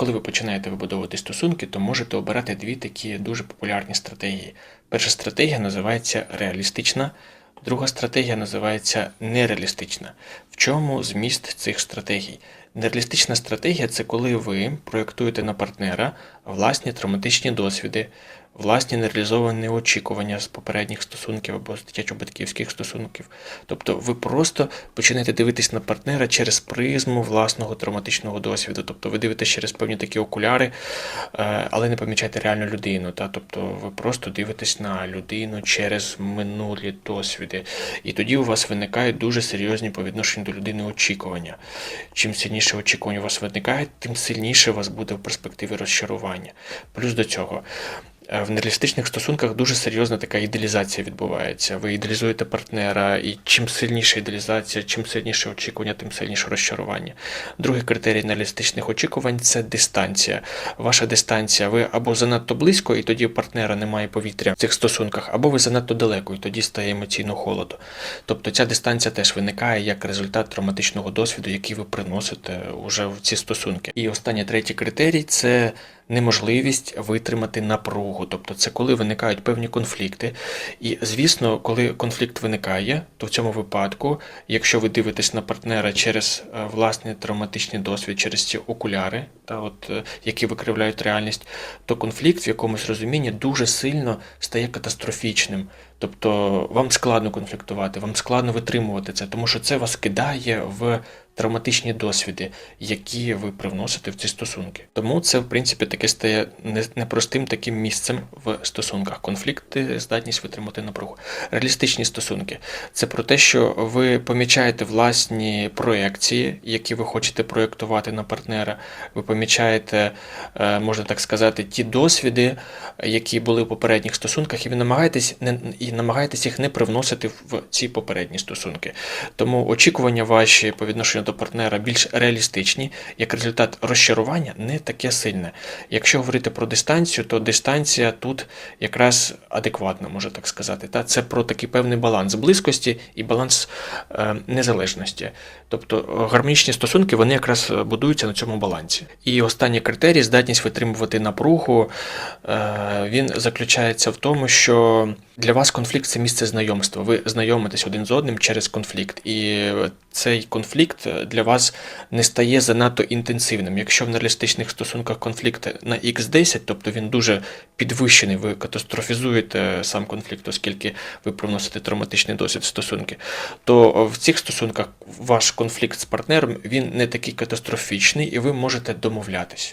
Коли ви починаєте вибудовувати стосунки, то можете обирати дві такі дуже популярні стратегії. Перша стратегія називається реалістична, друга стратегія називається нереалістична. В чому зміст цих стратегій? Нереалістична стратегія це коли ви проєктуєте на партнера власні травматичні досвіди, власні нереалізовані очікування з попередніх стосунків або з дитячо-батьківських стосунків. Тобто ви просто починаєте дивитись на партнера через призму власного травматичного досвіду. Тобто ви дивитесь через певні такі окуляри, е, але не помічаєте реальну людину. Та? Тобто ви просто дивитесь на людину через минулі досвіди. І тоді у вас виникають дуже серйозні по відношенню до людини очікування. Чим сильніше очікування у вас виникає, тим сильніше у вас буде в перспективі розчарування. Плюс до цього. Е, В нереалістичних стосунках дуже серйозна така ідеалізація відбувається. Ви ідеалізуєте партнера, і чим сильніша ідеалізація, чим сильніше очікування, тим сильніше розчарування. Другий критерій нереалістичних очікувань це дистанція. Ваша дистанція, ви або занадто близько, і тоді у партнера немає повітря в цих стосунках, або ви занадто далеко, і тоді стає емоційно холодно. Тобто ця дистанція теж виникає як результат травматичного досвіду, який ви приносите уже в ці стосунки. І останній третій критерій це неможливість витримати напругу. Тобто це коли виникають певні конфлікти. І звісно, коли конфлікт виникає, то в цьому випадку, якщо ви дивитесь на партнера через е, власний травматичний досвід, через ці окуляри, та от, е, які викривляють реальність, то конфлікт в якомусь розумінні дуже сильно стає катастрофічним. Тобто вам складно конфліктувати, вам складно витримувати це, тому що це вас кидає в травматичні досвіди, які ви привносите в ці стосунки. Тому це, в принципі, таке стає непростим таким місцем в стосунках. Конфлікти, здатність витримати напругу. Реалістичні стосунки це про те, що ви помічаєте власні проекції, які ви хочете проєктувати на партнера. Ви помічаєте, е, можна так сказати, ті досвіди, які були в попередніх стосунках, і ви намагаєтесь не і намагаєтесь їх не привносити в ці попередні стосунки. Тому очікування ваші по відношенню до партнера більш реалістичні, як результат розчарування не таке сильне. Якщо говорити про дистанцію, то дистанція тут якраз адекватна, можна так сказати. Та це про такий певний баланс близькості і баланс е, незалежності. Тобто е, гармонічні стосунки вони якраз е, будуються на цьому балансі. І останній критерій здатність витримувати напругу. Він заключається в тому, що для вас конфлікт це місце знайомства. Ви знайомитесь один з одним через конфлікт, і цей конфлікт для вас не стає занадто інтенсивним. Якщо в нереалістичних стосунках конфлікт на x10, тобто він дуже підвищений, ви катастрофізуєте сам конфлікт, оскільки ви привносите травматичний досвід стосунки, то в цих стосунках ваш конфлікт з партнером він не такий катастрофічний, і ви можете домовлятись.